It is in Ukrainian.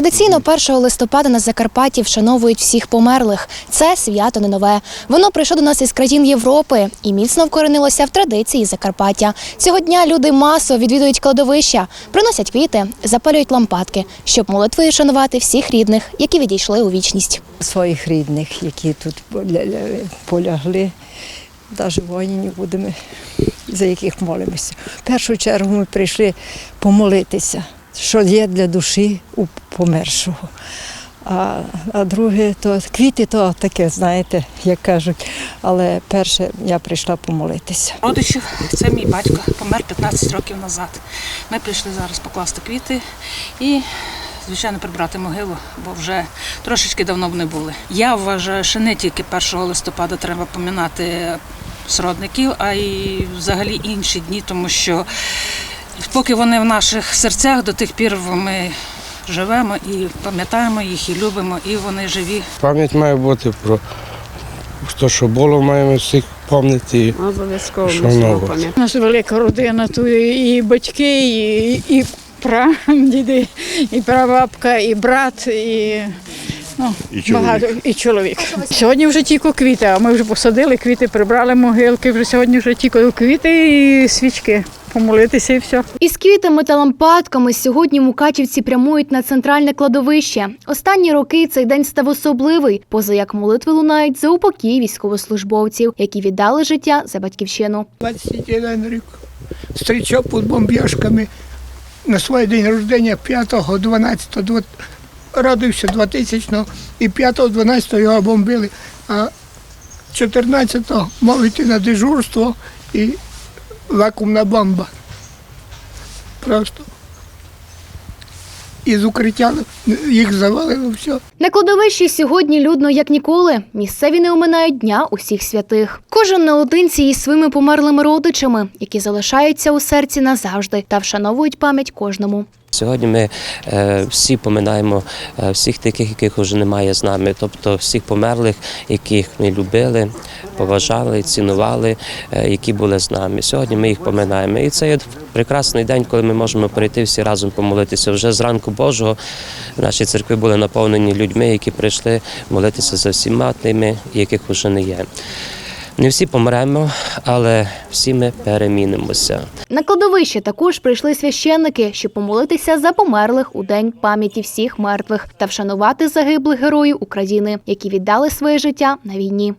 Традиційно 1 листопада на Закарпатті вшановують всіх померлих. Це свято не нове. Воно прийшло до нас із країн Європи і міцно вкоренилося в традиції Закарпаття. Цього дня люди масово відвідують кладовища, приносять квіти, запалюють лампадки, щоб молитвою шанувати всіх рідних, які відійшли у вічність. своїх рідних, які тут поля- полягли. Навіть воїнів будемо, за яких молимося. В першу чергу ми прийшли помолитися, що є для душі у помершого. А, а друге, то квіти то таке, знаєте, як кажуть. Але перше я прийшла помолитися. Родичів це мій батько, помер 15 років назад. Ми прийшли зараз покласти квіти і, звичайно, прибрати могилу, бо вже трошечки давно б не були. Я вважаю, що не тільки 1 листопада треба помінати сродників, а й взагалі інші дні, тому що поки вони в наших серцях, до тих пір ми живемо і пам'ятаємо їх, і любимо, і вони живі. Пам'ять має бути про те, що було, маємо всіх пам'ятати. Обов'язково Що нового? пам'ятаємо. У нас велика родина, тут і батьки, і, і прадіди, і прабабка, і брат, і, ну, І чоловік. багато, і чоловік. Сьогодні вже тільки квіти, а ми вже посадили квіти, прибрали могилки, вже сьогодні вже тільки квіти і свічки. Помолитися і все. Із квітами та лампадками сьогодні мукачівці прямують на центральне кладовище. Останні роки цей день став особливий, поза як молитви лунають за упокій військовослужбовців, які віддали життя за батьківщину. 21 рік зустрічав під бомбіжками на свій день рождення 5-го, 12-го, дво- родився 2000-го і 5-го, 12-го його бомбили, а 14-го мав йти на дежурство і вакуумна бомба. Просто із укриття їх завалило все. На кладовищі сьогодні людно як ніколи. Місцеві не оминають дня усіх святих. Кожен наодинці із своїми померлими родичами, які залишаються у серці назавжди та вшановують пам'ять кожному. Сьогодні ми е, всі поминаємо е, всіх таких, яких вже немає з нами, тобто всіх померлих, яких ми любили, поважали, цінували, е, які були з нами. Сьогодні ми їх поминаємо. І це є прекрасний день, коли ми можемо прийти всі разом помолитися. Вже зранку Божого наші церкви були наповнені людьми, які прийшли молитися за всіма тими, яких вже не є. Не всі помремо, але всі ми перемінимося. На кладовище також прийшли священники, щоб помолитися за померлих у день пам'яті всіх мертвих та вшанувати загиблих героїв України, які віддали своє життя на війні.